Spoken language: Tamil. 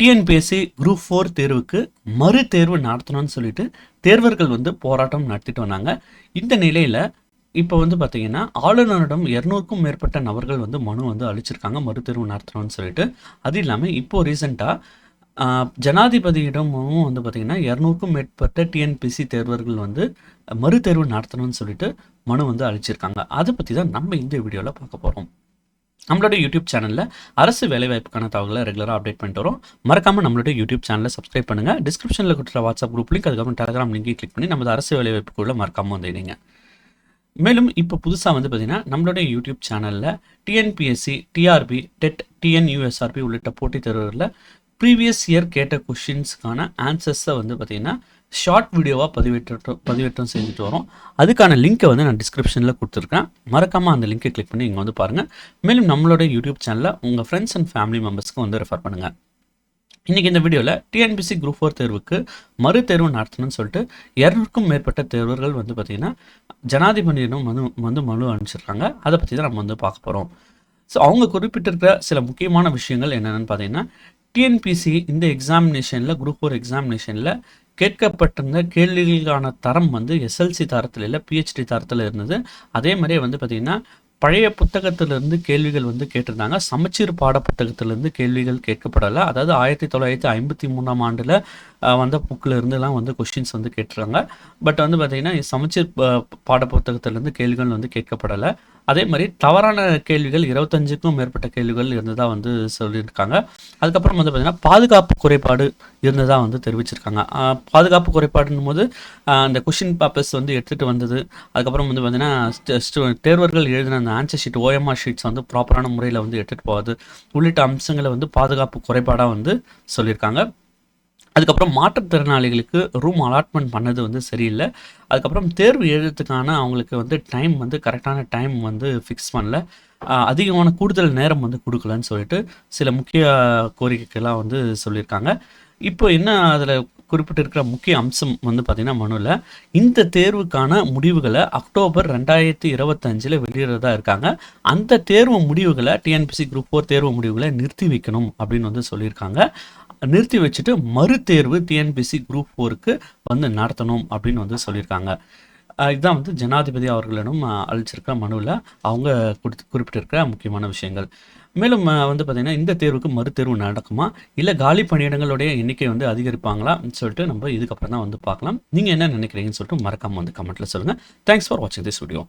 டிஎன்பிஎஸ்சி குரூப் ஃபோர் தேர்வுக்கு மறு தேர்வு நடத்தணும்னு சொல்லிட்டு தேர்வர்கள் வந்து போராட்டம் நடத்திட்டு வந்தாங்க. இந்த நிலையில் இப்போ வந்து பார்த்தீங்கன்னா ஆளுநரிடம் இரநூறுக்கும் மேற்பட்ட நபர்கள் வந்து மனு வந்து அழிச்சிருக்காங்க மறு தேர்வு நடத்தணும்னு சொல்லிட்டு. அது இல்லாமல் இப்போ ரீசெண்டாக ஜனாதிபதியிடமும் வந்து பார்த்திங்கன்னா இரநூறுக்கும் மேற்பட்ட டிஎன்பிசி தேர்வர்கள் வந்து மறு தேர்வு நடத்தணும்னு சொல்லிட்டு மனு வந்து அழிச்சிருக்காங்க அதை பற்றி தான் நம்ம இந்த வீடியோவில் பார்க்க போகிறோம் நம்மளோட யூடியூப் சேனலில் அரசு வேலைவாய்ப்புக்கான தகவலை ரெகுலராக அப்டேட் பண்ணிட்டு வரோம். மறக்காமல் நம்மளோட யூடியூப் சேனலை சப்ஸ்கிரைப் பண்ணுங்கள் டிஸ்கிரிப்ஷனில் கொடுத்துற வாட்ஸ்அப் குரூப் லிங்க் அதுக்கப்புறம் டெலகிராம் லிங்கையும் கிளிக் பண்ணி நமது அரசு வேலைவாய்ப்புக்குள்ளே மறக்காமல் வந்துடுங்க. மேலும் இப்போ புதுசாக வந்து பார்த்திங்கன்னா நம்மளுடைய யூடியூப் சேனலில் டிஎன்பிஎஸ்சி டிஆர்பி டெட் டிஎன்யூஎஸ்ஆர்பி உள்ளிட்ட போட்டித் தேர்வுகளில் ப்ரீவியஸ் இயர் கேட்ட கொஷின்ஸ்க்கான ஆன்சர்ஸை வந்து பார்த்தீங்கன்னா ஷார்ட் வீடியோவாக பதிவேற்ற பதிவேற்றம் செஞ்சுட்டு வரோம். அதுக்கான லிங்க்கை வந்து நான் டிஸ்கிரிப்ஷனில் கொடுத்துருக்கேன். மறக்காமல் அந்த லிங்கை கிளிக் பண்ணி இங்கே வந்து பாருங்கள் மேலும் நம்மளோட யூடியூப் சேனலில் உங்கள் ஃப்ரெண்ட்ஸ் அண்ட் ஃபேமிலி மெம்பர்ஸ்க்கு வந்து ரெஃபர் பண்ணுங்கள் இன்றைக்கி இந்த வீடியோவில் டிஎன்பிசி குரூப் ஃபோர் தேர்வுக்கு மறு தேர்வு நடத்தணும்னு சொல்லிட்டு இரநூறுக்கும் மேற்பட்ட தேர்வர்கள் வந்து பார்த்திங்கன்னா ஜனாதிபதியிடம் வந்து வந்து மனு அனுப்பிச்சிருக்காங்க. அதை பற்றி தான் நம்ம வந்து பார்க்க போகிறோம் ஸோ அவங்க குறிப்பிட்டிருக்கிற சில முக்கியமான விஷயங்கள் என்னென்னு பார்த்தீங்கன்னா டிஎன்பிசி இந்த எக்ஸாமினேஷனில் குரூப் ஃபோர் எக்ஸாமினேஷனில் கேட்கப்பட்டிருந்த கேள்விகளுக்கான தரம் வந்து எஸ்எல்சி தரத்தில் இல்லை பிஹெச்டி தரத்தில் இருந்தது. அதே மாதிரியே வந்து பார்த்திங்கன்னா பழைய புத்தகத்திலிருந்து கேள்விகள் வந்து கேட்டிருந்தாங்க. சமச்சீர் பாட புத்தகத்திலிருந்து கேள்விகள் கேட்கப்படலை. அதாவது ஆயிரத்தி தொள்ளாயிரத்தி ஐம்பத்தி மூணாம் ஆண்டில் வந்த புக்கில் இருந்துலாம் வந்து கொஷின்ஸ் வந்து கேட்டிருக்காங்க. பட் வந்து பார்த்திங்கன்னா சமச்சீர் பாட புத்தகத்திலிருந்து கேள்விகள் வந்து கேட்கப்படலை. அதே மாதிரி தவறான கேள்விகள் இருபத்தஞ்சுக்கும் மேற்பட்ட கேள்விகள் இருந்ததாக வந்து சொல்லியிருக்காங்க. அதுக்கப்புறம் வந்து பார்த்திங்கன்னா பாதுகாப்பு குறைபாடு இருந்ததாக வந்து தெரிவிச்சிருக்காங்க. பாதுகாப்பு குறைபாடுன்னும் போது அந்த கொஷின் பேப்பர்ஸ் வந்து எடுத்துகிட்டு வந்தது. அதுக்கப்புறம் வந்து பார்த்திங்கன்னா தேர்வர்கள் எழுதின அந்த ஆன்சர் ஷீட் ஓஎம்ஆர் ஷீட்ஸ் வந்து ப்ராப்பரான முறையில் வந்து எடுத்துகிட்டு போகாது. உள்ளிட்ட அம்சங்களை வந்து பாதுகாப்பு குறைபாடாக வந்து சொல்லியிருக்காங்க. அதுக்கப்புறம் மாற்றுத்திறனாளிகளுக்கு ரூம் அலாட்மெண்ட் பண்ணது வந்து சரியில்லை. அதுக்கப்புறம் தேர்வு எழுதுறதுக்கான அவங்களுக்கு வந்து டைம் வந்து கரெக்டான டைம் வந்து ஃபிக்ஸ் பண்ணல. அதிகமான கூடுதல் நேரம் வந்து கொடுக்கலன்னு சொல்லிட்டு சில முக்கிய கோரிக்கைகள்லாம் வந்து சொல்லியிருக்காங்க. இப்போ என்ன அதில் குறிப்பிட்டிருக்கிற முக்கிய அம்சம் வந்து பார்த்திங்கன்னா மனுவில் இந்த தேர்வுக்கான முடிவுகளை அக்டோபர் ரெண்டாயிரத்தி இருபத்தஞ்சில் வெளியிடுறதா இருக்காங்க. அந்த தேர்வு முடிவுகளை டிஎன்பிசி குரூப் ஃபோர் தேர்வு முடிவுகளை நிறுத்தி வைக்கணும் அப்படின்னு வந்து சொல்லியிருக்காங்க. நிறுத்தி வச்சுட்டு மறுதேர்வு டிஎன்பிசி குரூப் ஃபோருக்கு வந்து நடத்தணும் அப்படின்னு வந்து சொல்லியிருக்காங்க. இதுதான் வந்து ஜனாதிபதி அவர்களிடம் அழிச்சிருக்க மனுவில் அவங்க கொடுத்து குறிப்பிட்டிருக்கிற முக்கியமான விஷயங்கள். மேலும் வந்து பார்த்திங்கன்னா இந்த தேர்வுக்கு மறுதேர்வு நடக்குமா? இல்லை காலி பணியிடங்களுடைய எண்ணிக்கை வந்து அதிகரிப்பாங்களா? சொல்லிட்டு நம்ம இதுக்கப்புறம் தான் வந்து பார்க்கலாம். நீங்கள் என்ன நினைக்கிறீங்கன்னு சொல்லிட்டு மறக்காமல் வந்து கமெண்ட்டில் சொல்லுங்கள் தேங்க்ஸ் ஃபார் வாட்சிங் திஸ் வீடியோ